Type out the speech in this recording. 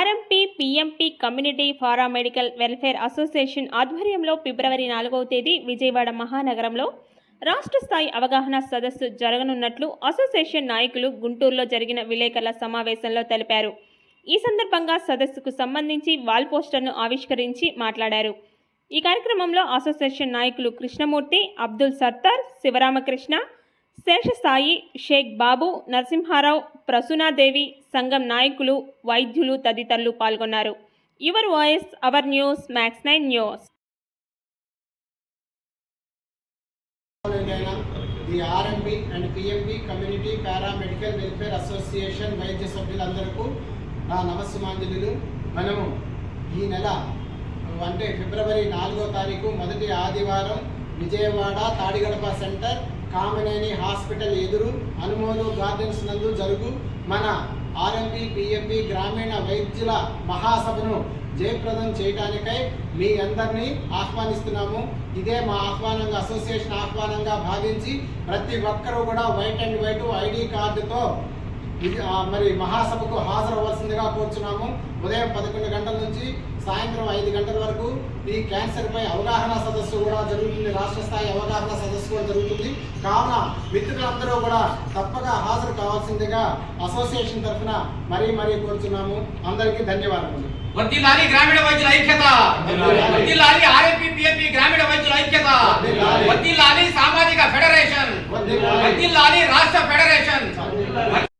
PMP community paramedical welfare association ఆధ్వర్యంలో ఫిబ్రవరి నాలుగవ తేదీ విజయవాడ మహానగరంలో రాష్ట్ర స్థాయి అవగాహన సదస్సు జరగనున్నట్లు అసోసియేషన్ నాయకులు గుంటూరులో జరిగిన విలేకరుల సమావేశంలో తెలిపారు. ఈ సందర్భంగా సదస్సుకు సంబంధించి వాల్ పోస్టర్ను ఆవిష్కరించి మాట్లాడారు. ఈ కార్యక్రమంలో అసోసియేషన్ నాయకులు కృష్ణమూర్తి అబ్దుల్ సర్తార్ శివరామకృష్ణ శేషసాయి షేక్ బాబు నరసింహారావు ప్రసూనాదేవి సంఘం నాయకులు వైద్యులు తదితరులు పాల్గొన్నారు. Your voice our news max nine news. The RMP and PMP community paramedical welfare association వైద్య సభ్యులందరకు నా నమస్సుమాంజలు మనము ఈ నెల అంటే ఫిబ్రవరి నాలుగో తారీఖు మొదటి ఆదివారం విజయవాడ తాడిగడప సెంటర్ కామినేని హాస్పిటల్ ఎదురు అనుమోలు గార్డెన్స్ నందు జరుగు మన ఆర్ఎంపి పిఎంపి గ్రామీణ వైద్యుల మహాసభను జయప్రదం చేయడానికై మీ అందరినీ ఆహ్వానిస్తున్నాము. ఇదే మా ఆహ్వానంగా అసోసియేషన్ ఆహ్వానంగా భావించి ప్రతి ఒక్కరూ కూడా వైట్ అండ్ వైట్ ఐడి కార్డుతో మరి మహాసభకు హాజరవ్వాల్సిందిగా కోరుచున్నాము. ఉదయం పదకొండు గంటల నుంచి సాయంత్రం ఐదు గంటల వరకు ఈ క్యాన్సర్ పై అవగాహన సదస్సు కూడా జరుగుతుంది. రాష్ట్ర స్థాయి అవగాహన సదస్సు కూడా జరుగుతుంది. కావున మిత్రులందరూ కూడా తప్పక హాజరు కావాల్సిందిగా అసోసియేషన్ తరఫున మరీ మరీ కోరుచున్నాము. అందరికీ ధన్యవాదములు. వర్ధిల్లాలి గ్రామీణ వైద్యుల ఐక్యత. వర్ధిల్లాలి. ఆర్ఎంపీ గ్రామీణ వైద్యుల ఐక్యత. వర్ధిల్లాలి.